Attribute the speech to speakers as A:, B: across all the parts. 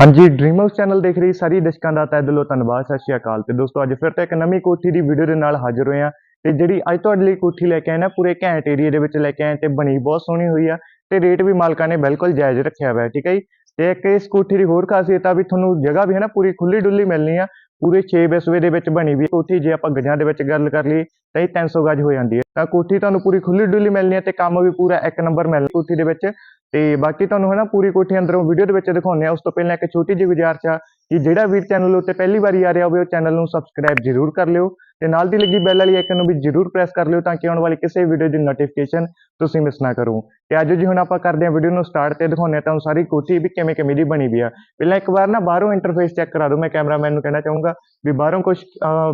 A: ਹਾਂਜੀ dream house channel ਦੇਖ ਰਹੀ ਸਾਰੀ ਦਰਸ਼ਕਾਂ ਦਾ ਤਹਿ ਦਿਲੋਂ ਧੰਨਵਾਦ, ਸਤਿ ਸ਼੍ਰੀ ਅਕਾਲ। ਤੇ ਦੋਸਤੋ, ਅੱਜ ਫਿਰ ਤੋਂ ਇੱਕ ਨਵੀਂ ਕੋਠੀ ਦੀ ਵੀਡੀਓ ਦੇ ਨਾਲ ਹਾਜ਼ਰ ਹੋਏ ਹਾਂ। ਤੇ ਜਿਹੜੀ ਅੱਜ ਤੁਹਾਡੇ ਲਈ ਕੋਠੀ ਲੈ ਕੇ ਆਏ ਨਾ, ਪੂਰੇ ਘੈਂਟ ਏਰੀਆ ਦੇ ਵਿੱਚ ਲੈ ਕੇ ਆਏ ਤੇ ਬਣੀ ਬਹੁਤ ਸੋਹਣੀ ਹੋਈ ਆ। ਤੇ ਰੇਟ ਵੀ ਮਾਲਕਾਂ ਨੇ ਬਿਲਕੁਲ ਜਾਇਜ਼ ਰੱਖਿਆ ਹੋਇਆ, ਠੀਕ ਹੈ ਜੀ? ਤੇ ਇੱਕ ਇਸ ਕੋਠੀ ਦੀ ਹੋਰ ਖਾਸੀਅਤ ਆ ਵੀ ਤੁਹਾਨੂੰ ਜਗ੍ਹਾ ਵੀ ਹੈ ਨਾ, ਪੂਰੀ ਖੁੱਲੀ ਡੁੱਲੀ ਮਿਲਣੀ ਆ। ਪੂਰੇ 6 ਬਿਸਵੇ ਦੇ ਵਿੱਚ ਬਣੀ ਵੀ ਕੋਠੀ, ਜੇ ਆਪਾਂ ਗਜਾਂ ਦੇ ਵਿੱਚ ਗੱਲ ਕਰ ਲਈਏ, ਤਾਂ ਇਹ 300 ਗਜ ਹੋ ਜਾਂਦੀ ਹੈ ਤਾਂ ਕੋਠੀ ਤੁਹਾਨੂੰ ਪੂਰੀ ਖੁੱਲੀ ਡੁੱਲੀ ਮਿਲਣੀ ਹੈ ਤੇ ਕੰਮ ਵੀ ਪੂਰਾ ਇੱਕ ਨੰਬਰ ਮਿਲਣਾ ਕੋਠੀ ਦੇ ਵਿੱਚ। ਤੇ ਬਾਕੀ ਤੁਹਾਨੂੰ ਹੈ ਨਾ ਪੂਰੀ ਕੋਠੀ ਅੰਦਰੋਂ ਵੀਡੀਓ ਦੇ ਵਿੱਚ ਦਿਖਾਉਂਦੇ ਆ ਉਸ ਤੋਂ ਪਹਿਲਾਂ ਇੱਕ ਛੋਟੀ ਜਿਹੀ ਗੁਜ਼ਾਰਿਸ਼ ਆ ਕਿ ਜਿਹੜਾ ਵੀ ਚੈਨਲ ਉੱਤੇ ਪਹਿਲੀ ਵਾਰੀ ਆ ਰਿਹਾ ਹੋਵੇ, ਉਹ ਚੈਨਲ ਨੂੰ ਸਬਸਕ੍ਰਾਈਬ ਜ਼ਰੂਰ ਕਰ ਲਿਓ ਤੇ ਨਾਲ ਦੀ ਲੱਗੀ ਬੈਲ ਵਾਲੀ ਆਈਕਨ ਨੂੰ ਵੀ ਜ਼ਰੂਰ ਪ੍ਰੈਸ ਕਰ ਲਿਓ ਤਾਂ ਕਿ ਆਉਣ ਵਾਲੀ ਕਿਸੇ ਵੀਡੀਓ ਦੀ ਨੋਟੀਫਿਕੇਸ਼ਨ ਤੁਸੀਂ ਮਿਸ ਨਾ ਕਰੋ। ਤੇ ਅੱਜ ਜੀ ਹੁਣ ਆਪਾਂ ਕਰਦੇ ਹਾਂ ਵੀਡੀਓ ਨੂੰ ਸਟਾਰਟ ਤੇ ਦਿਖਾਉਂਦੇ ਹਾਂ ਤੁਹਾਨੂੰ ਸਾਰੀ ਕੋਠੀ ਵੀ ਕਿਵੇਂ ਕਿਵੇਂ ਦੀ ਬਣੀ ਵੀ ਆ। ਪਹਿਲਾਂ ਇੱਕ ਵਾਰ ਨਾ ਬਾਹਰੋਂ ਇੰਟਰਫੇਸ ਚੈੱਕ ਕਰਾ ਦਿਓ, ਮੈਂ ਕੈਮਰਾਮੈਨ ਨੂੰ ਕਹਿਣਾ ਚਾਹੂੰਗਾ ਵੀ ਬਾਹਰੋਂ ਕੁਝ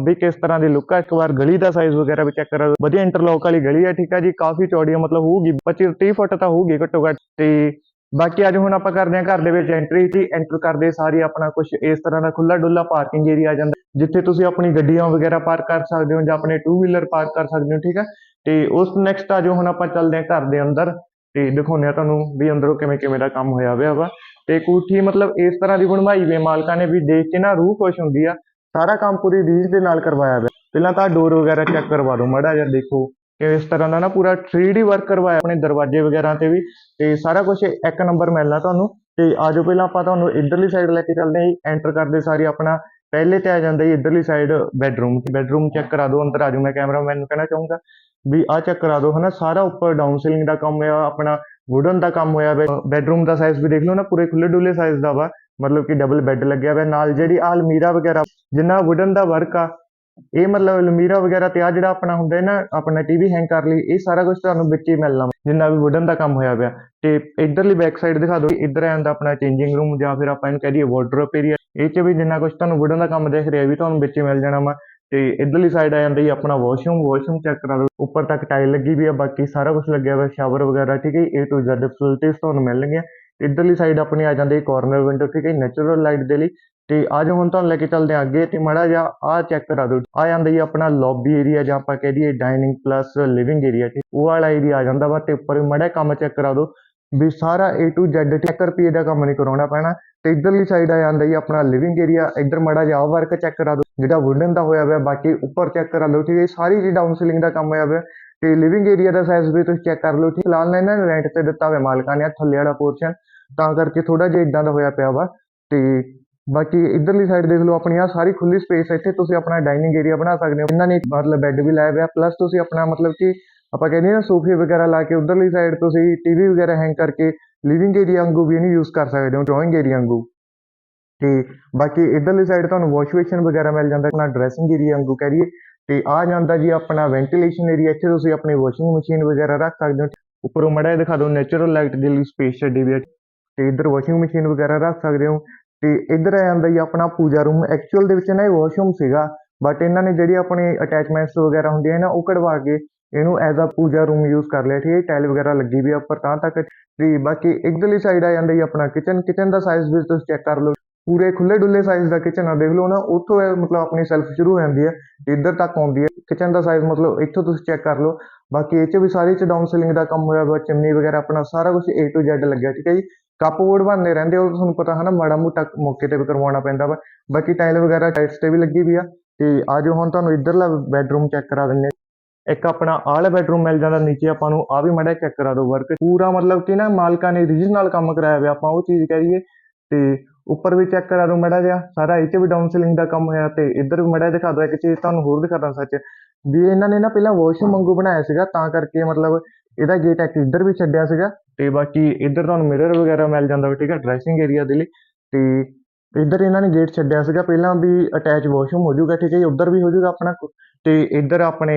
A: ਵੀ ਕਿਸ ਤਰ੍ਹਾਂ ਦੀ ਲੁੱਕ ਆ, ਇੱਕ ਵਾਰ ਗਲੀ ਦਾ ਸਾਈਜ਼ ਵਗੈਰਾ ਵੀ ਚੈੱਕ ਕਰਾ ਦਿਓ। ਵਧੀਆ ਇੰਟਰਲੌਕ ਵਾਲੀ ਗਲੀ ਆ, ਠੀਕ ਆ ਜੀ, ਕਾਫੀ ਚੌੜੀ ਆ ਮਤਲਬ ਹੋਊਗੀ 25 30 ਫੁੱਟ ਤਾਂ ਹੋਊਗੀ ਘੱਟੋ ਘੱਟ। ਤੇ ਬਾਕੀ ਅੱਜ ਹੁਣ ਆਪਾਂ ਕਰਦੇ ਹਾਂ ਘਰ ਦੇ ਵਿੱਚ ਐਂਟਰੀ ਜੀ ਐਂਟਰ ਕਰਦੇ ਸਾਰੀ ਆਪਣਾ ਕੁਝ ਇਸ ਤਰ੍ਹਾਂ ਦਾ ਖੁੱਲਾ ਡੁੱਲਾ ਪਾਰਕਿੰਗ ਏਰੀਆ ਆ ਜਾਂਦਾ। ਜਿੱਥੇ ਤੁਸੀਂ ਆਪਣੀ ਗੱਡੀਆਂ ਵਗੈਰਾ ਪਾਰਕ ਕਰ ਸਕਦੇ ਹੋ ਜਾਂ ਆਪਣੇ ਟੂ ਵੀਲਰ ਪਾਰਕ ਕਰ ਸਕਦੇ ਹੋ, ਠੀਕ ਹੈ ਤੇ ਉਸ ਨੈਕਸਟ ਆ ਜੋ ਹੁਣ ਆਪਾਂ ਚੱਲਦੇ ਹਾਂ ਘਰ ਦੇ ਅੰਦਰ, ਤੇ ਦਿਖਾਉਂਦੇ ਆ ਤੁਹਾਨੂੰ ਵੀ ਅੰਦਰੋਂ ਕਿਵੇਂ ਕਿਵੇਂ ਦਾ ਕੰਮ ਹੋਇਆ ਹੋਇਆ ਵਾ। ਤੇ ਕੋਠੀ ਮਤਲਬ ਇਸ ਤਰ੍ਹਾਂ ਦੀ ਬਣਵਾਈ ਵੇ ਮਾਲਕਾਂ ਨੇ ਵੀ ਦੇਖ ਕੇ ਨਾ ਰੂਹ ਖੁਸ਼ ਹੁੰਦੀ ਆ। ਸਾਰਾ ਕੰਮ ਪੂਰੀ ਰੀਝ ਦੇ ਨਾਲ ਕਰਵਾਇਆ ਹੋਇਆ ਪਹਿਲਾਂ ਤਾਂ ਡੋਰ ਵਗੈਰਾ ਚੈੱਕ ਕਰਵਾ ਦਿਓ, ਮਾੜਾ ਜਿਹਾ ਦੇਖੋ। ਕਿ ਇਸ ਤਰ੍ਹਾਂ ਦਾ ਨਾ ਪੂਰਾ 3D ਵਰਕ ਕਰਵਾਇਆ ਆਪਣੇ ਦਰਵਾਜ਼ੇ ਵਗੈਰਾ ਤੇ ਵੀ, ਤੇ ਸਾਰਾ ਕੁਝ ਇੱਕ ਨੰਬਰ ਮਿਲਣਾ ਤੁਹਾਨੂੰ। ਤੇ ਆਜੋ ਪਹਿਲਾਂ ਆਪਾਂ ਤੁਹਾਨੂੰ ਇਧਰਲੀ ਸਾਈਡ ਲੈ ਕੇ ਚੱਲਦੇ ਹਾਂ ਐਂਟਰ ਕਰਦੇ ਸਾਰੀ ਆਪਣਾ, ਪਹਿਲੇ ਤੇ ਆ ਜਾਂਦਾ ਜੀ ਇਧਰਲੀ ਸਾਈਡ ਬੈਡਰੂਮ ਬੈਡਰੂਮ ਚੈੱਕ ਕਰਾ ਦਿਓ, ਅੰਦਰ ਆਜੋ ਮੈਂ ਕੈਮਰਾਮੈਨ ਨੂੰ ਕਹਿਣਾ ਚਾਹੂੰਗਾ ਵੀ ਆ ਚੈੱਕ ਕਰਾ ਦਿਓ, ਹਨਾ? ਸਾਰਾ ਉੱਪਰ ਡਾਊਨ ਸੀਲਿੰਗ ਦਾ ਕੰਮ ਹੋਇਆ, ਆਪਣਾ ਵੁਡਨ ਦਾ ਕੰਮ ਹੋਇਆ ਬੈਡਰੂਮ ਦਾ ਸਾਈਜ਼ ਵੀ ਦੇਖ ਲਓ ਨਾ, ਪੂਰੇ ਖੁੱਲੇ ਡੁੱਲੇ ਸਾਈਜ਼ ਦਾ ਵਾ। ਮਤਲਬ ਕਿ ਡਬਲ ਬੈੱਡ ਲੱਗਿਆ ਹੋਇਆ ਨਾਲ ਜਿਹੜੀ ਆ ਅਲਮੀਰਾ ਵਗੈਰਾ, ਜਿੰਨਾ ਵੁਡਨ ਦਾ ਵਰਕ ਆ ਇਹ ਮਤਲਬ ਅਲਮੀਰਾ ਵਗੈਰਾ ਤੇ ਆ ਜਿਹੜਾ ਆਪਣਾ ਹੁੰਦਾ ਹੈ ਨਾ, ਆਪਣਾ ਟੀਵੀ ਹੈਂਗ ਕਰ ਲਈ, ਇਹ ਸਾਰਾ ਕੁਝ ਤੁਹਾਨੂੰ ਵਿੱਚ ਹੀ ਮਿਲਣਾ ਜਿੰਨਾ ਵੀ ਵੁਡਨ ਦਾ ਕੰਮ ਹੋਇਆ ਪਿਆ। ਤੇ ਇਧਰਲੀ ਬੈਕ ਸਾਈਡ ਦਿਖਾ ਦਿਓ, ਇੱਧਰ ਆਂਦਾ ਆਪਣਾ ਚੇਂਜਿੰਗ ਰੂਮ ਜਾਂ ਫਿਰ ਆਪਾਂ ਇਹਨੂੰ ਕਹਿ ਵਾਰਡਰੋਬ ਏਰੀਆ ਇਹ ਚ ਵੀ ਜਿੰਨਾ ਕੁਝ ਤੁਹਾਨੂੰ ਵੁਡਨ ਦਾ ਕੰਮ ਦੇਖ ਰਿਹਾ ਵੀ ਤੁਹਾਨੂੰ ਵਿੱਚ ਹੀ ਮਿਲ ਜਾਣਾ ਵਾ। ਤੇ ਇਧਰਲੀ ਸਾਈਡ ਆ ਜਾਂਦਾ ਜੀ ਆਪਣਾ ਵਾਸ਼ਰੂਮ ਵਾਸ਼ਰੂਮ ਚੈੱਕ ਕਰਾ ਲਓ ਉੱਪਰ ਤੱਕ ਟਾਈਲ ਲੱਗੀ ਵੀ ਆ, ਬਾਕੀ ਸਾਰਾ ਕੁਝ ਲੱਗਿਆ ਹੋਇਆ ਸ਼ਾਵਰ ਵਗੈਰਾ, ਠੀਕ ਹੈ A to Z ਫੈਸਿਲਿਟੀਜ਼ ਤੁਹਾਨੂੰ ਮਿਲਣਗੀਆਂ। ਇਧਰਲੀ ਸਾਈਡ ਆਪਣੀ ਆ ਜਾਂਦੀ ਕਾਰਨਰ ਵਿੰਡੋ ਠੀਕ ਹੈ ਨੈਚੁਰਲ ਲਾਈਟ ਦੇ ਲਈ। ਤੇ ਅੱਜ ਹੁਣ ਤੁਹਾਨੂੰ ਲੈ ਕੇ ਚੱਲਦੇ ਹਾਂ ਅੱਗੇ ਤੇ ਮੜਾ ਜਾ ਆ ਚੈੱਕ ਕਰਾ ਦਿਓ। ਆ ਜਾਂਦਾ ਜੀ ਆਪਣਾ ਲੌਬੀ ਏਰੀਆ ਜਾਂ ਆਪਾਂ ਕਹਿ ਦਈਏ ਡਾਈਨਿੰਗ ਪਲੱਸ ਲਿਵਿੰਗ ਏਰੀਆ ਠੀਕ ਉਹ ਵਾਲਾ ਏਰੀਆ ਆ ਜਾਂਦਾ ਵਾ ਤੇ ਉੱਪਰ ਮੜਾ ਕੰਮ ਚੈੱਕ ਕਰਾ ਦਿਓ ਵੀ ਸਾਰਾ A to Z ਟੈਕ ਰੁਪਏ ਦਾ ਕੰਮ ਨਹੀਂ ਕਰਾਉਣਾ ਪੈਣਾ ਤੇ ਇਧਰਲੀ ਸਾਈਡ ਆ ਜਾਂਦਾ ਜੀ ਆਪਣਾ ਲਿਵਿੰਗ ਏਰੀਆ ਇਧਰ ਮੜਾ ਜਾ ਵਰਕ ਚੈੱਕ ਕਰਾ ਦਿਓ, ਜਿਹੜਾ ਵੁਡਨ ਦਾ ਹੋਇਆ ਹੋਇਆ ਬਾਕੀ ਉੱਪਰ ਚੈੱਕ ਕਰਾ ਲਓ, ਠੀਕ ਹੈ ਸਾਰੀ ਜੀ ਡਾਊਨ ਸੀਲਿੰਗ ਦਾ ਕੰਮ ਹੋਇਆ ਹੋਇਆ ਤੇ ਲਿਵਿੰਗ ਏਰੀਆ ਦਾ ਸਾਈਜ਼ ਵੀ ਤੁਸੀਂ ਚੈੱਕ ਕਰ ਲਓ, ਠੀਕ ਫਿਲਹਾਲ ਨਾ ਰੈਂਟ ਤੇ ਦਿੱਤਾ ਹੋਇਆ ਮਾਲਕਾਂ ਨੇ ਥੱਲੇ ਵਾਲਾ ਪੋਰਸ਼ਨ ਤਾਂ ਕਰਕੇ ਥੋੜਾ ਜਿਹਾ ਇਦਾਂ ਦਾ ਹੋਇਆ ਪਿਆ ਵਾ ਤੇ ਬਾਕੀ ਇਧਰਲੀ ਸਾਈਡ ਦੇਖ ਲਓ, ਆਪਣੀ ਆ ਸਾਰੀ ਖੁੱਲੀ ਸਪੇਸ ਇੱਥੇ, ਤੁਸੀਂ ਆਪਣਾ ਡਾਈਨਿੰਗ ਏਰੀਆ ਬਣਾ ਸਕਦੇ ਹੋ। ਇਹਨਾਂ ਨੇ ਮਤਲਬ ਬੈੱਡ ਵੀ ਲਾਇਆ ਹੋਇਆ ਪਲੱਸ ਤੁਸੀਂ ਆਪਣਾ ਮਤਲਬ ਕਿ ਆਪਾਂ ਕਹਿੰਦੇ ਨਾ, ਸੋਫੇ ਵਗੈਰਾ ਲਾ ਕੇ ਉਧਰਲੀ ਸਾਈਡ ਤੁਸੀਂ ਟੀਵੀ ਵਗੈਰਾ ਹੈਂਗ ਕਰਕੇ ਲਿਵਿੰਗ ਏਰੀਆ ਵਾਂਗੂ ਵੀ ਇਹਨੂੰ ਯੂਜ਼ ਕਰ ਸਕਦੇ ਹੋ ਡਰਾਇੰਗ ਏਰੀਆ ਵਾਂਗੂ। ਤੇ ਬਾਕੀ ਇਧਰਲੀ ਸਾਈਡ ਤੁਹਾਨੂੰ ਵਾਸ਼ ਬੇਸਿਨ ਵਗੈਰਾ ਮਿਲ ਜਾਂਦਾ, ਆਪਣਾ ਡਰੈਸਿੰਗ ਏਰੀਆ ਵਾਂਗੂ ਕਰੀਏ ਤੇ ਆ ਜਾਂਦਾ ਜੀ ਆਪਣਾ ਵੈਂਟੀਲੇਸ਼ਨ ਏਰੀਆ ਇੱਥੇ ਤੁਸੀਂ ਆਪਣੀ ਵਾਸ਼ਿੰਗ ਮਸ਼ੀਨ ਵਗੈਰਾ ਰੱਖ ਸਕਦੇ ਹੋ। ਉੱਪਰੋਂ ਮੜਾ ਦਿਖਾ ਦਿਓ ਨੈਚੁਰਲ ਲਾਈਟ ਦੇ ਲਈ ਸਪੇਸ ਛੱਡੀ ਵੀ ਹੈ। ਤੇ ਇੱਧਰ ਵਾਸ਼ਿੰਗ ਮਸ਼ੀਨ ਵਗੈਰਾ ਰੱਖ ਸਕਦੇ ਹੋ। ਤੇ ਇੱਧਰ ਆ ਜਾਂਦਾ ਜੀ ਆਪਣਾ ਪੂਜਾ ਰੂਮ ਐਕਚੁਅਲ ਦੇ ਵਿੱਚ ਨਾ ਇਹ ਵਾਸ਼ਰੂਮ ਸੀਗਾ ਬਟ ਇਹਨਾਂ ਨੇ ਜਿਹੜੀ ਆਪਣੇ ਅਟੈਚਮੈਂਟਸ ਵਗੈਰਾ ਹੁੰਦੀਆਂ ਨਾ ਉਹ ਕਢਵਾ ਕੇ ਇਹਨੂੰ as a puja room use ਕਰ ਲਿਆ। ਠੀਕ ਹੈ ਟਾਈਲ ਵਗੈਰਾ ਲੱਗੀ ਵੀ ਆ ਉੱਪਰ ਤਾਂ ਤੱਕ। ਤੇ ਬਾਕੀ ਇੱਧਰਲੀ ਸਾਈਡ ਆ ਜਾਂਦਾ ਜੀ ਆਪਣਾ ਕਿਚਨ ਕਿਚਨ ਦਾ ਸਾਈਜ਼ ਵੀ ਤੁਸੀਂ ਚੈੱਕ ਕਰ ਲਓ। ਪੂਰੇ ਖੁੱਲੇ ਡੁੱਲੇ ਸਾਈਜ਼ ਦਾ ਕਿਚਨ ਆ, ਦੇਖ ਲਓ ਨਾ, ਉੱਥੋਂ ਇਹ ਮਤਲਬ ਆਪਣੀ ਸੈਲਫ ਸ਼ੁਰੂ ਹੋ ਜਾਂਦੀ ਹੈ ਇੱਧਰ ਤੱਕ ਆਉਂਦੀ ਹੈ ਕਿਚਨ ਦਾ ਸਾਈਜ਼ ਮਤਲਬ ਇੱਥੋਂ ਤੁਸੀਂ ਚੈੱਕ ਕਰ ਲਓ। ਬਾਕੀ ਇਹ ਚ ਵੀ ਸਾਰੇ ਚ ਡਾਊਨ ਸੀਲਿੰਗ ਦਾ ਕੰਮ ਹੋਇਆ ਹੋਇਆ ਚਿਮਨੀ ਵਗੈਰਾ ਆਪਣਾ ਸਾਰਾ ਕੁਝ A to Z ਲੱਗਿਆ, ਠੀਕ ਹੈ ਜੀ? ਕੱਪਬੋਰਡ ਬਣਦੇ ਰਹਿੰਦੇ ਉਹ ਤੁਹਾਨੂੰ ਪਤਾ ਹਨਾ, ਮਾੜਾ ਮੋਟਾ ਮੌਕੇ ਤੇ ਵੀ ਕਰਵਾਉਣਾ ਪੈਂਦਾ ਵਾ। ਬਾਕੀ ਟਾਈਲ ਵਗੈਰਾ ਟਾਈਟਸ ਤੇ ਵੀ ਲੱਗੀ ਵੀ ਆ, ਤੇ ਆਜੋ ਹੁਣ ਤੁਹਾਨੂੰ ਇੱਧਰਲਾ ਬੈਡਰੂਮ ਚੈੱਕ ਕਰਾ ਦਿੰਦੇ ਇੱਕ ਆਪਣਾ ਆਹ ਬੈਡਰੂਮ ਮਿਲ ਜਾਂਦਾ, ਨੀਚੇ ਆਪਾਂ ਨੂੰ ਆ ਵੀ ਮੜਾ ਚੈੱਕ ਕਰਾ ਦਿਓ ਵਰਕ ਪੂਰਾ ਮਤਲਬ ਕਿ ਨਾ ਮਾਲਕਾਂ ਨੇ ਰੀਜਨਲ ਕੰਮ ਕਰਾਇਆ ਹੋਇਆ ਆਪਾਂ ਉਹ ਚੀਜ਼ ਕਰੀਏ ਤੇ ਉੱਪਰ ਵੀ ਚੈੱਕ ਕਰਾ ਦਿਓ ਮੜਾ ਜਿਹਾ, ਸਾਰਾ ਇਹ 'ਚ ਵੀ ਡਾਊਨ ਸੀਲਿੰਗ ਦਾ ਕੰਮ ਹੋਇਆ, ਤੇ ਇੱਧਰ ਵੀ ਮੜਾ ਦਿਖਾ ਦਿਓ, ਇੱਕ ਚੀਜ਼ ਤੁਹਾਨੂੰ ਹੋਰ ਦਿਖਾਦਾ ਸੱਚ। ਵੀ ਇਹਨਾਂ ਨੇ ਨਾ ਪਹਿਲਾਂ ਵਾਸ਼ਰੂਮ ਵਾਂਗੂ ਬਣਾਇਆ ਸੀਗਾ, ਤਾਂ ਕਰਕੇ ਮਤਲਬ ਇਹਦਾ ਗੇਟ ਇੱਕ ਇੱਧਰ ਵੀ ਛੱਡਿਆ ਸੀਗਾ ਤੇ ਬਾਕੀ ਇੱਧਰ ਤੁਹਾਨੂੰ ਮਿਰਰ ਵਗੈਰਾ ਮਿਲ ਜਾਂਦਾ ਵਾ ਠੀਕ ਹੈ ਡਰੈਸਿੰਗ ਏਰੀਆ ਦੇ ਲਈ ਤੇ ਇੱਧਰ ਇਹਨਾਂ ਨੇ ਗੇਟ ਛੱਡਿਆ ਸੀਗਾ, ਪਹਿਲਾਂ ਵੀ ਅਟੈਚ ਵਾਸ਼ਰੂਮ ਹੋ ਜਾਊਗਾ, ਠੀਕ ਹੈ ਜੀ, ਉੱਧਰ ਵੀ ਹੋ ਜਾਊਗਾ ਆਪਣਾ ਤੇ ਇੱਧਰ ਆਪਣੇ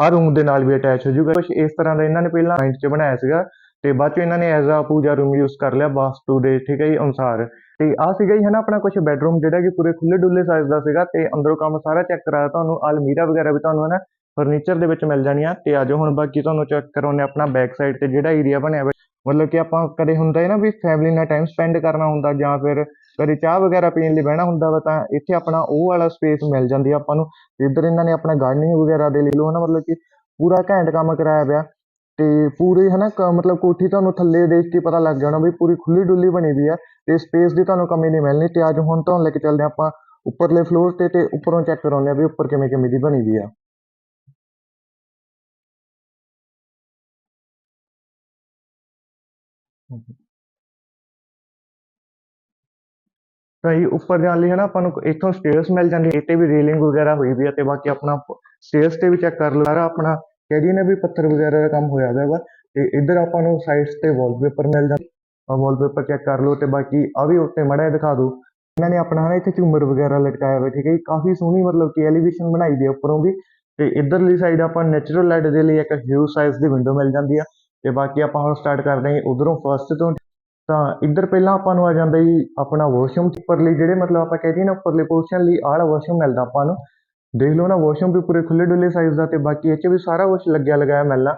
A: ਆ ਰੂਮ ਦੇ ਨਾਲ ਵੀ ਅਟੈਚ ਹੋ ਜਾਊਗਾ ਕੁਝ ਇਸ ਤਰ੍ਹਾਂ ਦਾ ਇਹਨਾਂ ਨੇ ਪਹਿਲਾਂ ਮਾਈਂਡ 'ਚ ਬਣਾਇਆ ਸੀਗਾ ਤੇ ਬਾਅਦ 'ਚ ਇਹਨਾਂ ਨੇ as a Pooja room use ਕਰ ਲਿਆ ਵਾਸਤੂ ਦੇ, ਠੀਕ ਹੈ ਜੀ, ਅਨੁਸਾਰ। ਤੇ ਆ ਸੀਗਾ ਹੀ ਹੈ ਨਾ ਆਪਣਾ ਕੁਝ ਬੈਡਰੂਮ ਜਿਹੜਾ ਕਿ ਪੂਰੇ ਖੁੱਲੇ ਡੁੱਲੇ ਸਾਈਜ਼ ਦਾ ਸੀਗਾ ਤੇ ਅੰਦਰੋਂ ਕੰਮ ਸਾਰਾ ਚੈੱਕ ਕਰਾਇਆ ਤੁਹਾਨੂੰ ਅਲਮੀਰਾ ਵਗੈਰਾ ਵੀ ਤੁਹਾਨੂੰ, ਹੈ ਨਾ ਫਰਨੀਚਰ ਦੇ ਵਿੱਚ ਮਿਲ ਜਾਣੀਆਂ ਤੇ ਆਜੋ ਹੁਣ ਬਾਕੀ ਤੁਹਾਨੂੰ ਚੈੱਕ ਕਰਾਉਨੇ ਆਪਣਾ ਬੈਕ ਸਾਈਡ ਤੇ ਜਿਹੜਾ ਏਰੀਆ ਬਣਿਆ ਹੋਇਆ। ਮਤਲਬ ਕਿ ਆਪਾਂ ਕਦੇ ਹੁੰਦਾ ਹੈ ਨਾ ਵੀ ਫੈਮਿਲੀ ਨਾਲ ਟਾਈਮ ਸਪੈਂਡ ਕਰਨਾ ਹੁੰਦਾ ਜਾਂ ਫਿਰ ਕਦੇ ਚਾਹ ਵਗੈਰਾ ਪੀਣ ਲਈ ਬਹਿਣਾ ਹੁੰਦਾ ਵਾ ਤਾਂ ਇੱਥੇ ਆਪਣਾ ਉਹ ਵਾਲਾ ਸਪੇਸ ਮਿਲ ਜਾਂਦੀ ਆ ਆਪਾਂ ਨੂੰ। ਇੱਧਰ ਇਹਨਾਂ ਨੇ ਆਪਣਾ ਗਾਰਡਨਿੰਗ ਵਗੈਰਾ ਦੇ ਲਈ ਲੋ ਨਾ, ਮਤਲਬ ਕਿ ਪੂਰਾ ਘੈਂਟ ਕੰਮ ਕਰਾਇਆ ਪਿਆ। ਤੇ ਪੂਰੀ ਹੈ ਨਾ ਕ- ਮਤਲਬ ਕੋਠੀ ਤੁਹਾਨੂੰ ਥੱਲੇ ਦੇਖ ਕੇ ਪਤਾ ਲੱਗ ਜਾਣਾ ਵੀ ਪੂਰੀ ਖੁੱਲੀ ਡੁੱਲੀ ਬਣੀ ਵੀ ਆ ਤੇ ਸਪੇਸ ਦੀ ਤੁਹਾਨੂੰ ਕਮੀ ਨਹੀਂ ਮਿਲਣੀ ਤੇ ਅੱਜ ਹੁਣ ਤੁਹਾਨੂੰ ਲੈ ਕੇ ਚੱਲਦੇ ਹਾਂ ਆਪਾਂ ਉੱਪਰਲੇ ਫਲੋਰ ਤੇ ਤੇ ਉੱਪਰੋਂ ਚੈੱਕ ਕਰਾਉਂਦੇ ਆ ਵੀ ਉੱਪਰ ਕਿਵੇਂ ਕਿਵੇਂ ਦੀ ਬਣੀ ਵੀ ਆ। ਤਾਂ ਜੀ ਉੱਪਰ ਜਾਣ ਲਈ ਹਨਾ ਆਪਾਂ ਨੂੰ ਇੱਥੋਂ ਸਟੇਅਰਸ ਮਿਲ ਜਾਂਦੀ, ਇੱਥੇ ਵੀ ਰੇਲਿੰਗ ਵਗੈਰਾ ਹੋਈ ਵੀ ਆ ਤੇ ਬਾਕੀ ਆਪਣਾ ਸਟੇਅਰਸ ਤੇ ਵੀ ਚੈੱਕ ਕਰ ਲਓ ਸਾਰਾ ਆਪਣਾ। ਕਹਿ ਨੇ ਵੀ ਪੱਥਰ ਵਗੈਰਾ ਦਾ ਕੰਮ ਹੋਇਆ ਹੋਇਆ ਵਾ, ਤੇ ਇੱਧਰ ਆਪਾਂ ਨੂੰ ਸਾਈਡਸ ਤੇ ਵਾਲਪੇਪਰ ਮਿਲ ਜਾਂਦਾ। ਵਾਲਪੇਪਰ ਚੈੱਕ ਕਰ ਲਓ ਤੇ ਬਾਕੀ ਆ ਵੀ ਉੱਤੇ ਮੜਾ ਦਿਖਾ ਦਿਓ ਇਹਨਾਂ ਨੇ ਆਪਣਾ ਨਾ ਇੱਥੇ ਝੂਮਰ ਵਗੈਰਾ ਲਟਕਾਇਆ ਹੋਇਆ ਠੀਕ ਹੈ ਜੀ, ਕਾਫੀ ਸੋਹਣੀ ਮਤਲਬ ਕਿ ਐਲੀਵੇਸ਼ਨ ਬਣਾਈ ਦੀ ਉੱਪਰੋਂ ਵੀ। ਤੇ ਇੱਧਰਲੀ ਸਾਈਡ ਆਪਾਂ ਨੈਚੁਰਲ ਲਾਈਟ ਦੇ ਲਈ ਇੱਕ ਹਿਊਜ ਸਾਈਜ਼ ਦੀ ਵਿੰਡੋ ਮਿਲ ਜਾਂਦੀ ਆ। ਤੇ ਬਾਕੀ ਆਪਾਂ ਹੁਣ ਸਟਾਰਟ ਕਰਦੇ ਹਾਂ ਉਧਰੋਂ ਫਸਟ ਤੋਂ। ਤਾਂ ਇੱਧਰ ਪਹਿਲਾਂ ਆਪਾਂ ਨੂੰ ਆ ਜਾਂਦਾ ਜੀ ਆਪਣਾ ਵਾਸ਼ਰੂਮ ਉੱਪਰਲੀ ਜਿਹੜੇ ਮਤਲਬ ਆਪਾਂ ਕਹਿੰਦੇ ਨਾ, ਉੱਪਰਲੇ ਪੋਰਸ਼ਨ ਲਈ ਆਲਾ ਵਾਸ਼ਰੂਮ ਮਿਲਦਾ ਆਪਾਂ ਨੂੰ। ਦੇਖ ਲਓ ਨਾ ਵਾਸ਼ਰੂਮ ਵੀ ਪੂਰੇ ਖੁੱਲੇ ਡੁੱਲੇ ਸਾਈਜ਼ ਦਾ ਤੇ ਬਾਕੀ ਇਹ 'ਚ ਵੀ ਸਾਰਾ ਕੁਝ ਲੱਗਿਆ ਲਗਾਇਆ ਮਿਲਣਾ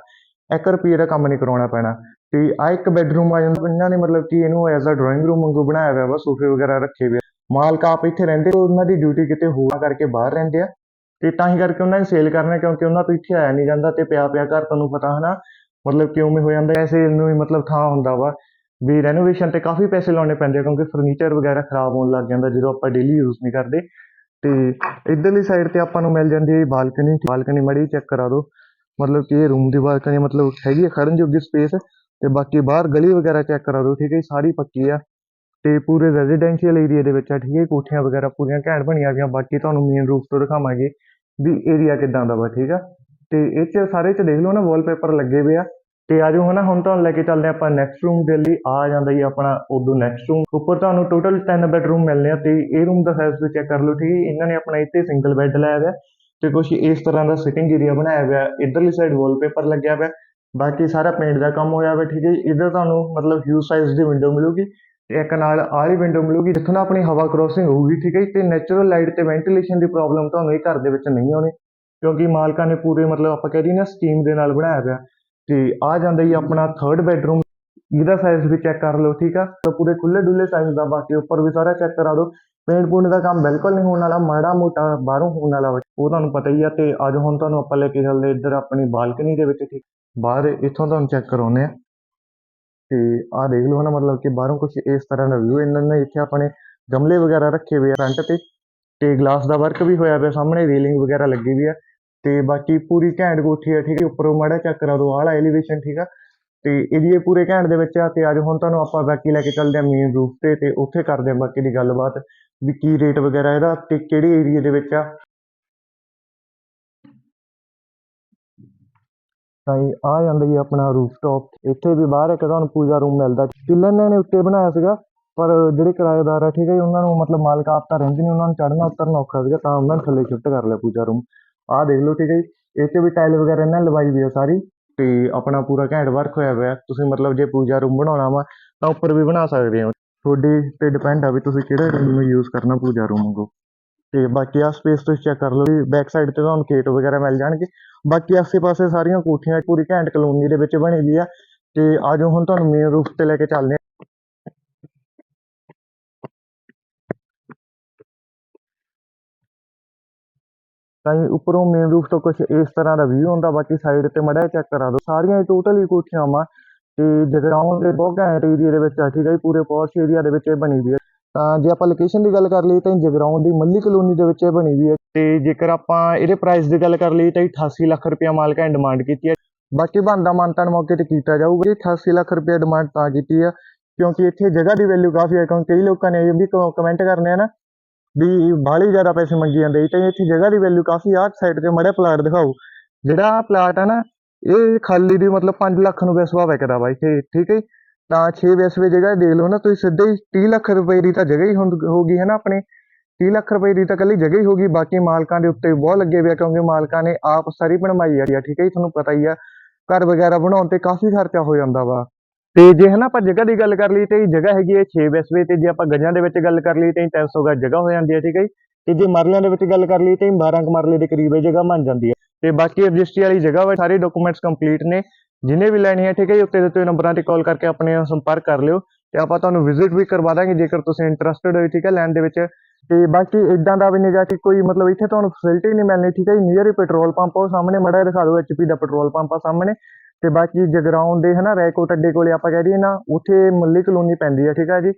A: 1 ਰੁਪਏ ਦਾ ਕੰਮ ਨਹੀਂ ਕਰਾਉਣਾ ਪੈਣਾ। ਤੇ ਆ ਇੱਕ ਬੈੱਡਰੂਮ ਆ ਜਾਂਦਾ, ਇਹਨਾਂ ਨੇ ਮਤਲਬ ਕਿ ਇਹਨੂੰ ਐਜ਼ ਅ ਡਰਾਇੰਗ ਰੂਮ ਵਾਂਗੂ ਬਣਾਇਆ ਹੋਇਆ ਵਾ, ਸੋਫੇ ਵਗੈਰਾ ਰੱਖੇ ਹੋਏ ਆ। ਮਾਲਕ ਆਪ ਇੱਥੇ ਰਹਿੰਦੇ ਤੇ ਉਹਨਾਂ ਦੀ ਡਿਊਟੀ ਕਿਤੇ ਹੋਰ ਕਰਕੇ ਬਾਹਰ ਰਹਿੰਦੇ ਆ। ਤੇ ਤਾਂ ਹੀ ਕਰਕੇ ਉਹਨਾਂ ਨੇ ਸੇਲ ਕਰਨਾ, ਕਿਉਂਕਿ ਉਹਨਾਂ ਤੋਂ ਇੱਥੇ ਆਇਆ ਨਹੀਂ ਜਾਂਦਾ ਤੇ ਪਿਆ ਪਿਆ ਘਰ ਤੁਹਾਨੂੰ ਪਤਾ ਹਨਾ, ਮਤਲਬ ਕਿਉਂ ਹੋ ਜਾਂਦਾ ਐਸੇ ਨੂੰ ਹੀ ਮਤਲਬ ਥਾਂ ਹੁੰਦਾ ਵਾ। ਵੀ ਰੈਨੋਵੇਸ਼ਨ ਤੇ ਕਾਫੀ ਪੈਸੇ ਲਾਉਣੇ ਪੈਂਦੇ ਆ, ਕਿਉਂਕਿ ਫਰਨੀਚਰ ਵਗੈਰਾ ਖਰਾਬ ਹੋਣ ਲੱਗ ਜਾਂਦਾ, ਜਦੋਂ ਆਪਾਂ ਡੇਲੀ ਯੂਜ਼ ਨਹੀਂ ਕਰਦੇ। ਤੇ ਇਧਰਲੀ ਸਾਈਡ ਤੇ ਆਪਾਂ ਨੂੰ ਮਿਲ ਜਾਂਦੀ ਹੈ ਬਾਲਕਨੀ। ਬਾਲਕਨੀ ਮੜੀ ਚੈੱਕ ਕਰਾ ਦਿਓ। ਮਤਲਬ ਕਿ ਇਹ ਰੂਮ ਦੀ ਬਾਲਕਨੀ ਮਤਲਬ ਹੈਗੀ ਹੈ ਖੜਨ ਜੋਗੀ ਸਪੇਸ ਤੇ ਬਾਕੀ ਬਾਹਰ ਗਲੀ ਵਗੈਰਾ ਚੈੱਕ ਕਰਾ ਦਿਓ ਠੀਕ ਹੈ ਜੀ, ਸਾਰੀ ਪੱਕੀ ਆ। ਤੇ ਪੂਰੇ ਰੈਜ਼ੀਡੈਂਸ਼ੀਅਲ ਏਰੀਆ ਦੇ ਵਿੱਚ ਆ ਠੀਕ ਹੈ ਜੀ, ਕੋਠੀਆਂ ਵਗੈਰਾ ਪੂਰੀਆਂ ਘੈਂਟ ਬਣੀਆਂ ਗਈਆਂ ਬਾਕੀ ਤੁਹਾਨੂੰ ਮੇਨ ਰੂਪ ਤੋਂ ਦਿਖਾਵਾਂਗੇ ਵੀ ਏਰੀਆ ਕਿਦਾਂ ਦਾ ਵਾ ਠੀਕ ਆ। ਤੇ ਇਹ ਚ ਸਾਰੇ ਚ ਦੇਖ ਲਓ ਨਾ ਵਾਲਪੇਪਰ ਲੱਗੇ ਹੋਏ ਆ। ਤੇ ਆਜੋ ਹਨਾ ਹੁਣ ਤੁਹਾਨੂੰ ਲੈ ਕੇ ਚੱਲਦੇ ਆਪਾਂ ਨੈਕਸਟ ਰੂਮ ਦੇ ਲਈ ਆ ਜਾਂਦਾ ਜੀ ਆਪਣਾ ਉਦੋਂ ਨੈਕਸਟ ਰੂਮ ਉੱਪਰ ਤੁਹਾਨੂੰ ਟੋਟਲ 10 ਬੈਡਰੂਮ ਮਿਲਨੇ ਆ ਤੇ ਇਹ ਰੂਮ ਦਾ ਸਾਈਜ਼ ਵੀ ਚੈੱਕ ਕਰ ਲਓ ਠੀਕ ਜੀ। ਇਹਨਾਂ ਨੇ ਆਪਣਾ ਇੱਥੇ ਸਿੰਗਲ ਬੈੱਡ ਲਾਇਆ ਹੋਇਆ ਤੇ ਕੁਝ ਇਸ ਤਰ੍ਹਾਂ ਦਾ ਸਿਟਿੰਗ ਏਰੀਆ ਬਣਾਇਆ ਹੋਇਆ ਇਧਰਲੀ ਸਾਈਡ ਵਾਲਪੇਪਰ ਲੱਗਿਆ ਹੋਇਆ ਬਾਕੀ ਸਾਰਾ ਪੇਂਟ ਦਾ ਕੰਮ ਹੋਇਆ ਹੋਇਆ ਠੀਕ ਹੈ ਜੀ। ਇੱਧਰ ਤੁਹਾਨੂੰ ਮਤਲਬ ਹਿਊਜ ਸਾਈਜ਼ ਦੀ ਵਿੰਡੋ ਮਿਲੂਗੀ ਤੇ ਇੱਕ ਨਾਲ ਆਲੀ ਵਿੰਡੋ ਮਿਲੂਗੀ ਜਿੱਥੋਂ ਆਪਣੀ ਹਵਾ ਕ੍ਰੋਸਿੰਗ ਹੋਊਗੀ ਠੀਕ ਹੈ ਜੀ, ਤੇ ਨੈਚੁਰਲ ਲਾਈਟ ਤੇ ਵੈਂਟੀਲੇਸ਼ਨ ਦੀ ਪ੍ਰੋਬਲਮ ਤੁਹਾਨੂੰ ਇਹ ਘਰ ਦੇ ਵਿੱਚ ਨਹੀਂ ਆਉਣੀ ਕਿਉਂਕਿ ਮਾਲਕਾਂ ਨੇ ਪੂਰੇ ਮਤਲਬ ਆਪਾਂ ਕਹਿ ਦਈਏ ਨਾ ਸਟੀਮ ਦੇ ਨਾਲ ਬਣਾਇਆ ਹੋਇਆ ਤੇ ਆ ਜਾਂਦਾ ਜੀ ਆਪਣਾ ਥਰਡ ਬੈਡਰੂਮ ਇਹਦਾ ਸਾਈਜ਼ ਵੀ ਚੈੱਕ ਕਰ ਲਓ, ਠੀਕ ਆ? ਤਾਂ ਪੂਰੇ ਖੁੱਲੇ ਡੁੱਲੇ ਸਾਈਜ਼ ਦਾ, ਬਾਕੀ ਉੱਪਰ ਵੀ ਸਾਰਾ ਚੈੱਕ ਕਰਾ ਦਿਓ। ਪੇਂਟ ਪੂੰਟ ਦਾ ਕੰਮ ਬਿਲਕੁਲ ਨਹੀਂ ਹੋਣ ਵਾਲਾ, ਮਾੜਾ ਮੋਟਾ ਬਾਹਰੋਂ ਹੋਣ ਵਾਲਾ ਵਾ। ਉਹ ਤੁਹਾਨੂੰ ਪਤਾ ਹੀ ਆ ਤੇ ਅੱਜ ਹੁਣ ਤੁਹਾਨੂੰ ਆਪਾਂ ਲੈ ਕੇ ਚੱਲਦੇ ਇੱਧਰ ਆਪਣੀ ਬਾਲਕਨੀ ਦੇ ਵਿੱਚ, ਠੀਕ? ਬਾਹਰ ਇੱਥੋਂ ਤੁਹਾਨੂੰ ਚੈੱਕ ਕਰਾਉਂਦੇ ਆ। ਤੇ ਆਹ ਦੇਖ ਲਓ ਨਾ ਮਤਲਬ ਕਿ ਬਾਹਰੋਂ ਕੁਝ ਇਸ ਤਰ੍ਹਾਂ ਦਾ ਵਿਊ ਇਹਨਾਂ ਨੇ ਇੱਥੇ ਆਪਣੇ ਗਮਲੇ ਵਗੈਰਾ ਰੱਖੇ ਹੋਏ ਆ ਫਰੰਟ ਤੇ। ਤੇ ਗਲਾਸ ਦਾ ਵਰਕ ਵੀ ਹੋਇਆ ਪਿਆ, ਸਾਹਮਣੇ ਰੇਲਿੰਗ ਵਗੈਰਾ ਲੱਗੀ ਵੀ ਆ। ਤੇ ਬਾਕੀ ਪੂਰੀ ਘੈਂਟ ਕੋਠੀ ਆ, ਠੀਕ ਹੈ, ਉੱਪਰੋਂ ਮਾੜਾ ਚੈੱਕ ਕਰਾ ਦਿਓ ਐਲੀਵੇਸ਼ਨ ਠੀਕ ਆ। ਤੇ ਇਹਦੀ ਇਹ ਪੂਰੇ ਘੈਂਟ ਦੇ ਵਿੱਚ ਆ, ਤੇ ਅੱਜ ਹੁਣ ਤੁਹਾਨੂੰ ਆਪਾਂ ਬਾਕੀ ਲੈ ਕੇ ਚੱਲਦੇ ਆ ਮੇਨ ਰੂਫ ਤੇ ਤੇ ਉੱਥੇ ਕਰਦੇ ਆ ਬਾਕੀ ਦੀ ਗੱਲਬਾਤ, ਵੀ ਕੀ ਰੇਟ ਵਗੈਰਾ ਇਹਦਾ ਤੇ ਕਿਹੜੇ ਏਰੀਆ ਦੇ ਵਿੱਚ ਆ। ਤਾਂ ਆ ਜਾਂਦਾ ਜੀ ਆਪਣਾ ਰੂਫਟਾਪ ਇੱਥੇ ਵੀ ਬਾਹਰ ਇੱਕ ਤੁਹਾਨੂੰ ਪੂਜਾ ਰੂਮ ਮਿਲਦਾ। ਪਿਲਨ ਨੇ ਉੱਤੇ ਬਣਾਇਆ ਸੀਗਾ, ਪਰ ਜਿਹੜੇ ਕਿਰਾਏਦਾਰ ਆ, ਠੀਕ ਹੈ ਜੀ, ਉਹਨਾਂ ਨੂੰ ਮਤਲਬ ਮਾਲਕ ਆਪ ਤਾਂ ਰਹਿੰਦੇ ਨਹੀਂ, ਉਹਨਾਂ ਨੂੰ ਚੜ੍ਹਨਾ ਉਤਰਨਾ ਔਖਾ ਸੀਗਾ, ਤਾਂ ਉਹਨਾਂ ਨੇ ਥੱਲੇ ਸ਼ਿਫਟ ਕਰ ਲਿਆ ਪੂਜਾ ਰੂਮ ਆਹ ਦੇਖ ਲਓ ਠੀਕ ਹੈ ਜੀ, ਇਹ ਤੇ ਵੀ ਟਾਈਲ ਵਗੈਰਾ ਇਹਨਾਂ ਲਵਾਈ ਵੀ ਆ ਸਾਰੀ ਤੇ ਆਪਣਾ ਪੂਰਾ ਘੈਂਟ ਵਰਕ ਹੋਇਆ ਹੋਇਆ ਤੁਸੀਂ ਮਤਲਬ ਜੇ ਪੂਜਾ ਰੂਮ ਬਣਾਉਣਾ ਵਾ ਤਾਂ ਉੱਪਰ ਵੀ ਬਣਾ ਸਕਦੇ ਹੋ। ਤੁਹਾਡੀ ਤੇ ਡਿਪੈਂਡ ਆ ਵੀ ਤੁਸੀਂ ਕਿਹੜੇ ਰੂਮ ਨੂੰ ਯੂਜ਼ ਕਰਨਾ ਪੂਜਾ ਰੂਮ ਵਾਂਗੂ ਤੇ ਬਾਕੀ ਆ ਸਪੇਸ ਤੁਸੀਂ ਚੈੱਕ ਕਰ ਲਓ ਵੀ ਬੈਕ ਸਾਈਡ ਤੇ ਤੁਹਾਨੂੰ ਖੇਤ ਵਗੈਰਾ ਮਿਲ ਜਾਣਗੇ। ਬਾਕੀ ਆਸੇ-ਪਾਸੇ ਸਾਰੀਆਂ ਕੋਠੀਆਂ, ਪੂਰੀ ਘੈਂਟ ਕਲੋਨੀ ਦੇ ਵਿੱਚ ਬਣੀ ਵੀ ਆ। ਤੇ ਆਜੋ ਹੁਣ ਤੁਹਾਨੂੰ ਮੇਨ ਰੂਫ ਤੇ ਲੈ ਕੇ ਚੱਲਦੇ ਤਾਂ ਜੀ ਉੱਪਰੋਂ ਮੇਨ ਰੂਫ ਤੋਂ ਕੁਝ ਇਸ ਤਰ੍ਹਾਂ ਦਾ ਵਿਊ ਹੁੰਦਾ, ਬਾਕੀ ਸਾਈਡ ਤੇ ਮੜਾ ਚੈੱਕ ਕਰਾ ਦਿਓ। ਸਾਰੀਆਂ ਟੋਟਲ ਹੀ ਕੋਠੀਆਂ ਵਾ ਤੇ ਜਗਰਾਉਂ ਦੇ ਬਹੁਤ ਘੈਂਟ ਏਰੀਆ ਦੇ ਵਿੱਚ ਆ, ਠੀਕ ਹੈ ਜੀ, ਪੂਰੇ ਪੌਸ਼ ਏਰੀਆ ਦੇ ਵਿੱਚ ਇਹ ਬਣੀ ਵੀ ਹੈ ਤਾਂ ਜੇ ਆਪਾਂ ਲੋਕੇਸ਼ਨ ਦੀ ਗੱਲ ਕਰ ਲਈਏ ਤਾਂ ਜਗਰਾਉਂ ਦੀ ਮੱਲੀ ਕਲੋਨੀ ਦੇ ਵਿੱਚ ਇਹ ਬਣੀ ਵੀ ਹੈ ਤੇ ਜੇਕਰ ਆਪਾਂ ਇਹਦੇ ਪ੍ਰਾਈਸ ਦੀ ਗੱਲ ਕਰ ਲਈਏ ਤਾਂ 88 ਲੱਖ ਰੁਪਇਆ ਮਾਲਕਾਂ ਨੇ ਡਿਮਾਂਡ ਕੀਤੀ ਹੈ ਬਾਕੀ ਬਣਦਾ ਮਾਨਤਾਨ ਮੌਕੇ ਤੇ ਕੀਤਾ ਜਾਊਗਾ ਇਹ 88 ਲੱਖ ਰੁਪਇਆ ਡਿਮਾਂਡ ਤਾਂ ਕੀਤੀ ਹੈ ਕਿਉਂਕਿ ਇੱਥੇ ਜਗ੍ਹਾ ਦੀ ਵੈਲਿਊ ਕਾਫੀ ਹੈ ਕਿਉਂਕਿ ਕਈ ਲੋਕਾਂ ਨੇ ਇਹ ਵੀ ਕਮੈਂਟ ਕਰਨੇ ਆ ਨਾ ਵੀ ਬਾਹਲੀ ਜ਼ਿਆਦਾ ਪੈਸੇ ਮੰਗੀ ਜਾਂਦੇ ਤੇ ਇੱਥੇ ਜਗ੍ਹਾ ਦੀ ਵੈਲਿਊ ਕਾਫੀ ਆਹ ਸਾਈਡ ਤੇ ਮੜਾ ਪਲਾਟ ਦਿਖਾਓ। ਜਿਹੜਾ ਪਲਾਟ ਆ ਨਾ, ਇਹ ਖਾਲੀ ਦੀ ਮਤਲਬ 5 ਲੱਖ ਨੂੰ ਵਿਸਵਾ ਵਿਕਦਾ ਵਾ ਇੱਥੇ, ਠੀਕ ਹੈ ਜੀ। ਤਾਂ 6 ਵਿਸਵੇ ਜਗ੍ਹਾ ਦੇਖ ਲਓ ਨਾ, ਤੁਸੀਂ ਸਿੱਧੇ ਹੀ 30 ਲੱਖ ਰੁਪਏ ਦੀ ਤਾਂ ਜਗ੍ਹਾ ਹੀ ਹੋ ਗਈ ਹੈ ਨਾ ਆਪਣੇ। 30 ਲੱਖ ਰੁਪਏ ਦੀ ਤਾਂ ਕੱਲੀ ਜਗ੍ਹਾ ਹੀ ਹੋਗੀ ਬਾਕੀ ਮਾਲਕਾਂ ਦੇ ਉੱਤੇ ਬਹੁਤ ਲੱਗੇ ਹੋਏ ਆ, ਕਿਉਂਕਿ ਮਾਲਕਾਂ ਨੇ ਆਪ ਸਾਰੀ ਬਣਵਾਈ ਆ, ਠੀਕ ਹੈ ਜੀ? ਤੁਹਾਨੂੰ ਪਤਾ ਹੀ ਆ, ਘਰ ਵਗੈਰਾ ਬਣਾਉਣ ਤੇ ਕਾਫੀ ਖਰਚਾ ਹੋ ਜਾਂਦਾ ਵਾ। ਤੇ ਜੇ ਹਨਾ ਆਪਾਂ ਜਗ੍ਹਾ ਦੀ ਗੱਲ ਕਰ ਲਈ ਤੇ ਇਹ ਜਗ੍ਹਾ ਹੈਗੀ ਹੈ 6 ਵੈਸਵੇ ਤੇ ਜੇ ਆਪਾਂ ਗਜਾਂ ਦੇ ਵਿੱਚ ਗੱਲ ਕਰ ਲਈ ਤੇ 300 ਗਜ ਜਗ੍ਹਾ ਹੋ ਜਾਂਦੀ ਹੈ, ਠੀਕ ਹੈ ਜੀ? ਤੇ ਜੇ ਮਰਲਿਆਂ ਦੇ ਵਿੱਚ ਗੱਲ ਕਰ ਲਈ ਤੇ 12 ਕੁ ਮਰਲੇ ਦੇ ਕਰੀਬ ਇਹ ਜਗ੍ਹਾ ਬਣ ਜਾਂਦੀ ਹੈ। ਤੇ ਬਾਕੀ ਰਜਿਸਟਰੀ ਵਾਲੀ ਜਗ੍ਹਾ ਵਾ, ਸਾਰੇ ਡਾਕੂਮੈਂਟਸ ਕੰਪਲੀਟ ਨੇ। ਜਿਹਨੇ ਵੀ ਲੈਣੀ ਹੈ ਠੀਕ ਹੈ ਜੀ, ਉੱਤੇ ਦਿੱਤੇ ਹੋਏ ਨੰਬਰਾਂ ਤੇ ਕਾਲ ਕਰਕੇ ਆਪਣੇ ਸੰਪਰਕ ਕਰ ਲਿਓ ਤੇ ਆਪਾਂ ਤੁਹਾਨੂੰ ਵਿਜ਼ਿਟ ਵੀ ਕਰਵਾ ਦਾਂਗੇ ਜੇਕਰ ਤੁਸੀਂ ਇੰਟਰਸਟਿਡ ਹੋਏ, ਠੀਕ ਹੈ, ਲੈਣ ਦੇ ਵਿੱਚ। ਤੇ ਬਾਕੀ ਇਦਾਂ ਦਾ ਵੀ ਨਹੀਂ ਕਿ ਕੋਈ ਮਤਲਬ ਇੱਥੇ ਤੁਹਾਨੂੰ ਫੈਸਿਲਿਟੀ ਨਹੀਂ ਮਿਲਣੀ, ਠੀਕ ਹੈ ਜੀ ਨੀਅਰ ਹੀ ਪੈਟਰੋਲ ਪੰਪ ਉਹ ਸਾਹਮਣੇ, ਮੜਾ ਦਿਖਾ ਦਿਓ ਐਚਪੀ ਦਾ ਪੈਟਰੋਲ ਪੰਪ ਆ ਸਾਹਮਣੇ। ਤੇ ਬਾਕੀ ਜਗਰਾਉਂ ਦੇ ਹਨਾ ਰੈਕੋਟ ਅੱਡੇ ਕੋਲੇ ਆਪਾਂ ਕਹਿ ਦਈਏ ਨਾ, ਉੱਥੇ ਮੱਲੀ ਕਲੋਨੀ ਪੈਂਦੀ ਆ, ਠੀਕ ਆ ਜੀ।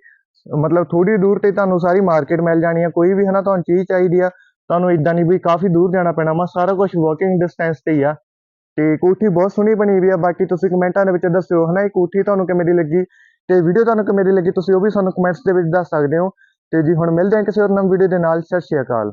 A: ਮਤਲਬ ਥੋੜੀ ਦੂਰ ਤੇ ਤੁਹਾਨੂੰ ਸਾਰੀ ਮਾਰਕੀਟ ਮਿਲ ਜਾਣੀ ਆ, ਕੋਈ ਵੀ ਹਨਾ ਤੁਹਾਨੂੰ ਚੀਜ਼ ਚਾਹੀਦੀ ਆ, ਤੁਹਾਨੂੰ ਇਦਾਂ ਨਹੀਂ ਵੀ ਕਾਫੀ ਦੂਰ ਜਾਣਾ ਪੈਣਾ ਵਾ, ਸਾਰਾ ਕੁਝ ਵਾਕਿੰਗ ਡਿਸਟੈਂਸ ਤੇ ਹੀ ਆ। ਤੇ ਕੋਠੀ ਬਹੁਤ ਸੋਹਣੀ ਬਣੀ ਵੀ ਆ, ਬਾਕੀ ਤੁਸੀਂ ਕਮੈਂਟਾਂ ਦੇ ਵਿੱਚ ਦੱਸਿਓ ਹਨਾ ਇਹ ਕੋਠੀ ਤੁਹਾਨੂੰ ਕਿਵੇਂ ਦੀ ਲੱਗੀ, ਤੇ ਵੀਡੀਓ ਤੁਹਾਨੂੰ ਕਿਵੇਂ ਦੀ ਲੱਗੀ ਤੁਸੀਂ ਉਹ ਵੀ ਸਾਨੂੰ ਕਮੈਂਟਸ ਦੇ ਵਿੱਚ ਦੱਸ ਸਕਦੇ ਹੋ। ਤੇ ਜੀ ਹੁਣ ਮਿਲਦੇ ਹਾਂ ਕਿਸੇ ਹੋਰ ਨਵੀਂ ਵੀਡੀਓ ਦੇ ਨਾਲ, ਸਤਿ ਸ਼੍ਰੀ ਅਕਾਲ।